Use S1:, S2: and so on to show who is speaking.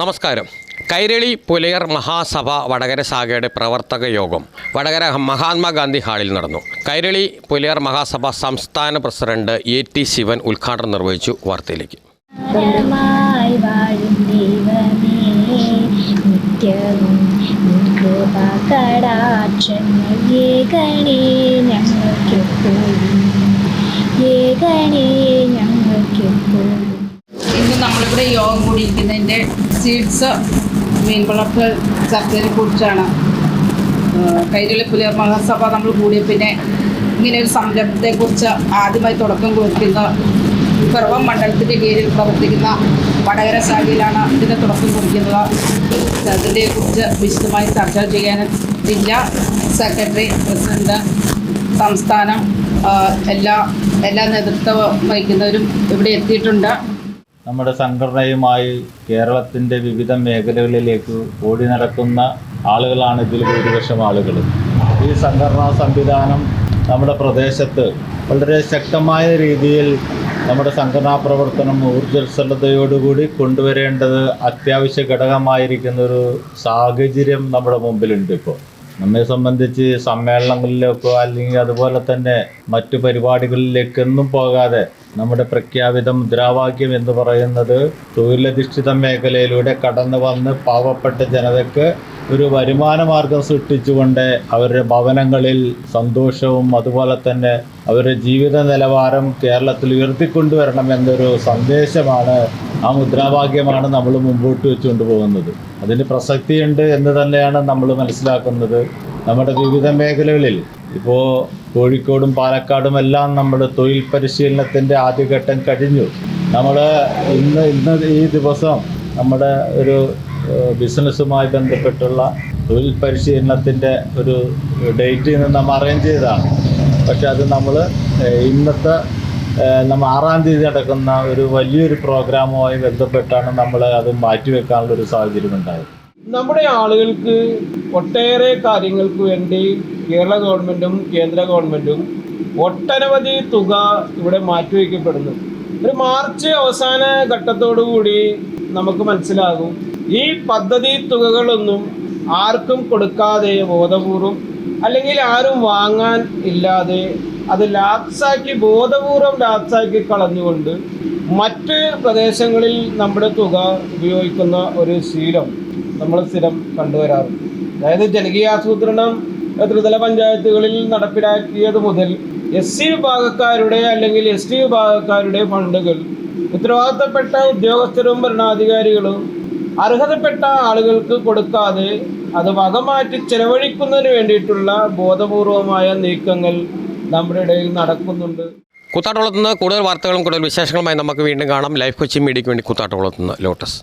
S1: നമസ്കാരം. കൈരളി പുലയർ മഹാസഭ വടകര ശാഖയുടെ പ്രവർത്തക യോഗം വടകര മഹാത്മാഗാന്ധി ഹാളിൽ നടന്നു. കൈരളി പുലയർ മഹാസഭ സംസ്ഥാന പ്രസിഡന്റ് എ ടി ശിവൻ ഉദ്ഘാടനം നിർവഹിച്ചു വാർത്തയിലേക്ക്.
S2: ഞങ്ങൾക്കെപ്പോഴും
S3: ഇന്ന് യോഗ കൂടിയിരിക്കുന്നതിന്റെ സീഡ്സ് മീൻ വളർത്തൽ ചർച്ചയെ കുറിച്ചാണ്. കൈരളി പുലർ മഹാസഭ നമ്മൾ കൂടിയ പിന്നെ ഇങ്ങനെ ഒരു സംരംഭത്തെക്കുറിച്ച് ആദ്യമായി തുടക്കം കുറിക്കുന്ന പിറവം മണ്ഡലത്തിന്റെ കീഴിൽ പ്രവർത്തിക്കുന്ന വടകര ശാഖയിലാണ് ഇതിന്റെ തുടക്കം കുറിക്കുന്നത്. ചർച്ചയെ കുറിച്ച് വിശദമായി ചർച്ച ചെയ്യാൻ ജില്ലാ സെക്രട്ടറി പ്രസിഡന്റ് സംസ്ഥാനം എല്ലാ എല്ലാ നേതൃത്വം വഹിക്കുന്നവരും ഇവിടെ എത്തിയിട്ടുണ്ട്.
S4: നമ്മുടെ സംഘടനയുമായി കേരളത്തിന്റെ വിവിധ മേഖലകളിലേക്ക് ഓടി നടക്കുന്ന ആളുകളാണ് ഇതിൽ ഭൂരിപക്ഷം ആളുകൾ. ഈ സംഘടനാ സംവിധാനം നമ്മുടെ പ്രദേശത്ത് വളരെ ശക്തമായ രീതിയിൽ നമ്മുടെ സംഘടനാ പ്രവർത്തനം ഊർജസ്വലതയോടുകൂടി കൊണ്ടുവരേണ്ടത് അത്യാവശ്യ ഘടകമായിരിക്കുന്നൊരു സാഹചര്യം നമ്മുടെ മുമ്പിലുണ്ട് ഇപ്പോൾ നമ്മെ സംബന്ധിച്ച് സമ്മേളനങ്ങളിലേക്കോ അല്ലെങ്കിൽ അതുപോലെ തന്നെ മറ്റു പരിപാടികളിലേക്കൊന്നും പോകാതെ നമ്മുടെ പ്രഖ്യാപിത മുദ്രാവാക്യം എന്ന് പറയുന്നത് തൊഴിലധിഷ്ഠിത മേഖലയിലൂടെ കടന്നു വന്ന് പാവപ്പെട്ട ജനതയ്ക്ക് ഒരു വരുമാന മാർഗം സൃഷ്ടിച്ചുകൊണ്ട് അവരുടെ ഭവനങ്ങളിൽ സന്തോഷവും അതുപോലെ തന്നെ അവരുടെ ജീവിത നിലവാരം കേരളത്തിൽ ഉയർത്തിക്കൊണ്ടുവരണം എന്നൊരു സന്ദേശമാണ് ആ മുദ്രാവാക്യമാണ് നമ്മൾ മുമ്പോട്ട് വെച്ചുകൊണ്ട് പോകുന്നത്. അതിന് പ്രസക്തിയുണ്ട് എന്ന് തന്നെയാണ് നമ്മൾ മനസ്സിലാക്കുന്നത്. നമ്മുടെ വിവിധ മേഖലകളിൽ ഇപ്പോൾ കോഴിക്കോടും പാലക്കാടും എല്ലാം നമ്മൾ തൊഴിൽ പരിശീലനത്തിന്റെ ആദ്യഘട്ടം കഴിഞ്ഞു. നമ്മൾ ഇന്ന് ഇന്ന് ഈ ദിവസം നമ്മുടെ ഒരു ബിസിനസ്സുമായി ബന്ധപ്പെട്ടുള്ള തൊഴിൽ പരിശീലനത്തിന്റെ ഒരു ഡേറ്റ് നമ്മൾ അറേഞ്ച് ചെയ്തതാണ്. പക്ഷെ അത് നമ്മൾ ഇന്നത്തെ നമ്മൾ ആറാം തീയതി നടക്കുന്ന ഒരു വലിയൊരു പ്രോഗ്രാമുമായി ബന്ധപ്പെട്ടാണ് നമ്മൾ അത് മാറ്റിവെക്കാനുള്ള ഒരു സാഹചര്യം ഉണ്ടായത്.
S5: നമ്മുടെ ആളുകൾക്ക് ഒട്ടേറെ കാര്യങ്ങൾക്ക് വേണ്ടി കേരള ഗവൺമെന്റും കേന്ദ്ര ഗവൺമെന്റും ഒട്ടനവധി തുക ഇവിടെ മാറ്റിവെക്കപ്പെടുന്നു ഒരു മാർച്ച് അവസാന ഘട്ടത്തോടു കൂടി നമുക്ക് മനസ്സിലാകും ഈ പദ്ധതി തുകകളൊന്നും ആർക്കും കൊടുക്കാതെ ബോധപൂർവം അല്ലെങ്കിൽ ആരും വാങ്ങാൻ ഇല്ലാതെ അത് ലാപ്സാക്കി ബോധപൂർവം ലാപ്സാക്കി കളഞ്ഞുകൊണ്ട് മറ്റ് പ്രദേശങ്ങളിൽ നമ്മുടെ തുക ഉപയോഗിക്കുന്ന ഒരു ശീലം നമ്മൾ സ്ഥിരം കണ്ടുവരാറുണ്ട്. അതായത് ജനകീയാസൂത്രണം ത്രിതല പഞ്ചായത്തുകളിൽ നടപ്പിലാക്കിയത് മുതൽ എസ് സി വിഭാഗക്കാരുടെ അല്ലെങ്കിൽ എസ് ടി വിഭാഗക്കാരുടെ ഫണ്ടുകൾ ഉത്തരവാദിത്തപ്പെട്ട ഉദ്യോഗസ്ഥരും ഭരണാധികാരികളും അർഹതപ്പെട്ട ആളുകൾക്ക് കൊടുക്കാതെ അത് വകമാറ്റി ചെലവഴിക്കുന്നതിന് വേണ്ടിയിട്ടുള്ള ബോധപൂർവമായ നീക്കങ്ങൾ നമ്മുടെ ഇടയിൽ നടക്കുന്നുണ്ട്.
S1: കൂത്താട്ടുകുളത്ത് നിന്ന് കൂടുതൽ വാർത്തകളും കൂടുതൽ വിശേഷങ്ങളുമായി നമുക്ക് വീണ്ടും കാണാം. ലൈഫ് കൊച്ചി മീഡിയയ്ക്ക് വേണ്ടി കൂത്താട്ടുകുളത്ത് നിന്ന് ലോട്ടസ്.